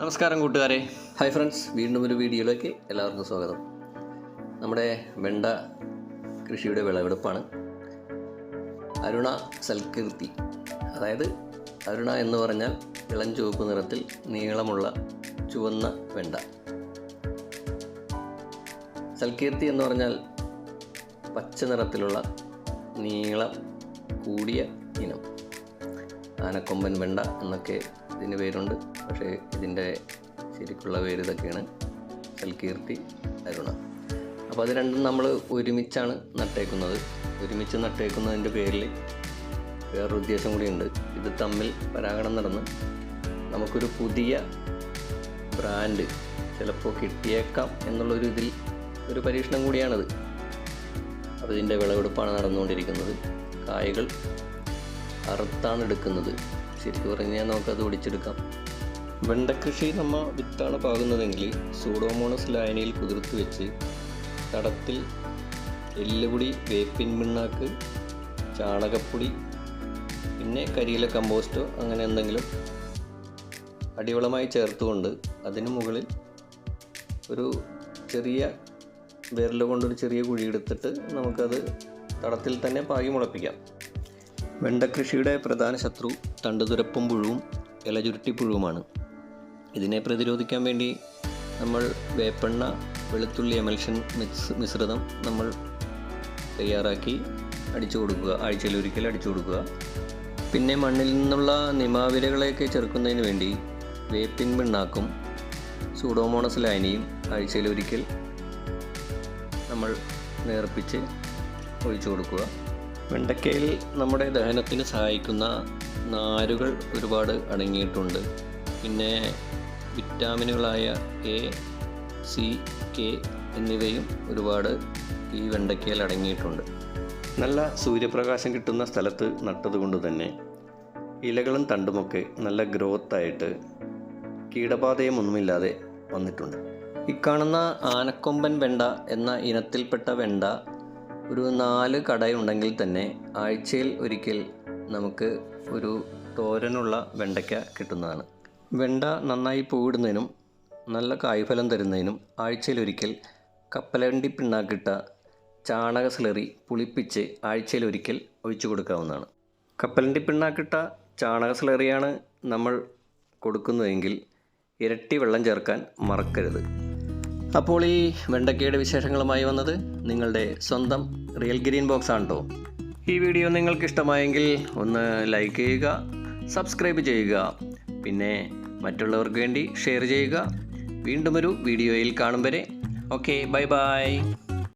നമസ്കാരം കൂട്ടുകാരെ. Hi friends വീണ്ടും ഒരു വീഡിയോയിലേക്ക് എല്ലാവർക്കും സ്വാഗതം. നമ്മുടെ വെണ്ട കൃഷിയുടെ വിളവെടുപ്പാണ്. അരുണ സൽകീർത്തി അതായത് അരുണ എന്ന് പറഞ്ഞാൽ ഇളം ചുവപ്പ് നിറത്തിൽ നീളമുള്ള ചുവന്ന വെണ്ട. സൽകീർത്തി എന്ന് പറഞ്ഞാൽ പച്ച നിറത്തിലുള്ള നീളം കൂടിയ ഇനം. ആനക്കൊമ്പൻ വെണ്ട എന്നൊക്കെ ഇതിന് പേരുണ്ട്. പക്ഷേ ഇതിന്റെ ശരിക്കുള്ള പേര് ഇതൊക്കെയാണ് സൽകീർത്തി അരുണ. അപ്പോൾ അത് രണ്ടും നമ്മൾ ഒരുമിച്ചാണ് നട്ടേക്കുന്നത്. ഒരുമിച്ച് നട്ടേക്കുന്നതിന്റെ പേരിൽ വേറൊരു ഉദ്ദേശം കൂടിയുണ്ട്. ഇത് തമ്മിൽ പരാഗണം നടന്ന് നമുക്കൊരു പുതിയ ബ്രാൻഡ് ചിലപ്പോൾ കിട്ടിയേക്കാം എന്നുള്ളൊരു ഇതിൽ ഒരു പരീക്ഷണം കൂടിയാണത്. അപ്പോൾ ഇതിന്റെ വിളവെടുപ്പാണ് നടന്നുകൊണ്ടിരിക്കുന്നത്. കായകൾ അറുത്താണ് എടുക്കുന്നത്. ശരിക്കും പറഞ്ഞാൽ നമുക്കത് ഒടിച്ചെടുക്കാം വെണ്ടക്കൃഷി നമ്മൾ വിത്താണ് പാകുന്നതെങ്കിൽ സൂഡോമോണസ് ലായനിയിൽ കുതിർത്ത് വെച്ച് തടത്തിൽ എല്ലുപൊടി വേപ്പിൻ പിണ്ണാക്ക് ചാണകപ്പൊടി പിന്നെ കരിയില കമ്പോസ്റ്റോ അങ്ങനെ എന്തെങ്കിലും അടിവളമായി ചേർത്തുകൊണ്ട് അതിന് മുകളിൽ ഒരു ചെറിയ വിരൽ കൊണ്ടൊരു ചെറിയ കുഴി എടുത്തിട്ട് നമുക്കത് തടത്തിൽ തന്നെ പാകി മുളപ്പിക്കാം. വെണ്ടക്കൃഷിയുടെ പ്രധാന ശത്രു തണ്ടുതുരപ്പും പുഴുവും ഇലചുരുട്ടിപ്പുഴുവുമാണ് ഇതിനെ പ്രതിരോധിക്കാൻ വേണ്ടി നമ്മൾ വേപ്പെണ്ണ വെളുത്തുള്ളി എമൽഷൻ മിക്സ് മിശ്രിതം നമ്മൾ തയ്യാറാക്കി അടിച്ചു കൊടുക്കുക. ആഴ്ചയിൽ ഒരിക്കൽ അടിച്ചു കൊടുക്കുക. പിന്നെ മണ്ണിൽ നിന്നുള്ള നിമാവിരകളെയൊക്കെ ചെറുക്കുന്നതിന് വേണ്ടി വേപ്പിൻ പിണ്ണാക്കും സൂഡോമോണസ് ലൈനയും ആഴ്ചയിൽ ഒരിക്കൽ നമ്മൾ നേർപ്പിച്ച് ഒഴിച്ചു കൊടുക്കുക. വെണ്ടയ്ക്കയിൽ നമ്മുടെ ദഹനത്തിന് സഹായിക്കുന്ന നാരുകൾ ഒരുപാട് അടങ്ങിയിട്ടുണ്ട്. പിന്നെ വിറ്റാമിനുകളായ എ സി കെ എന്നിവയും ഒരുപാട് ഈ വെണ്ടയ്ക്കയിൽ അടങ്ങിയിട്ടുണ്ട്. നല്ല സൂര്യപ്രകാശം കിട്ടുന്ന സ്ഥലത്ത് നട്ടതുകൊണ്ട് തന്നെ ഇലകളും തണ്ടുമൊക്കെ നല്ല ഗ്രോത്തായിട്ട് കീടബാധയും ഒന്നുമില്ലാതെ വന്നിട്ടുണ്ട്. ഇക്കാണുന്ന ആനക്കൊമ്പൻ വെണ്ട എന്ന ഇനത്തിൽപ്പെട്ട വെണ്ട ഒരു നാല് കടയുണ്ടെങ്കിൽ തന്നെ ആഴ്ചയിൽ ഒരിക്കൽ നമുക്ക് ഒരു തോരനുള്ള വെണ്ടയ്ക്ക കിട്ടുന്നതാണ്. വെണ്ട നന്നായി പൂവിടുന്നതിനും നല്ല കായ്ഫലം തരുന്നതിനും ആഴ്ചയിലൊരിക്കൽ കപ്പലണ്ടി പിണ്ണാക്കിട്ട ചാണക സ്ലറി പുളിപ്പിച്ച് ആഴ്ചയിലൊരിക്കൽ ഒഴിച്ചു കൊടുക്കാവുന്നതാണ്. കപ്പലണ്ടി പിണ്ണാക്കിട്ട ചാണക സ്ലറിയാണ് നമ്മൾ കൊടുക്കുന്നതെങ്കിൽ ഇരട്ടി വെള്ളം ചേർക്കാൻ മറക്കരുത്. അപ്പോൾ ഈ വെണ്ടക്കയുടെ വിശേഷങ്ങളുമായി വന്നത് നിങ്ങളുടെ സ്വന്തം റിയൽ ഗ്രീൻ ബോക്സ് ആണ് ഈ വീഡിയോ നിങ്ങൾക്ക് ഇഷ്ടമായെങ്കിൽ ഒന്ന് ലൈക്ക് ചെയ്യുക സബ്സ്ക്രൈബ് ചെയ്യുക പിന്നെ മറ്റുള്ളവർക്ക് വേണ്ടി ഷെയർ ചെയ്യുക. വീണ്ടും ഒരു വീഡിയോയിൽ കാണും വരെ. Okay bye bye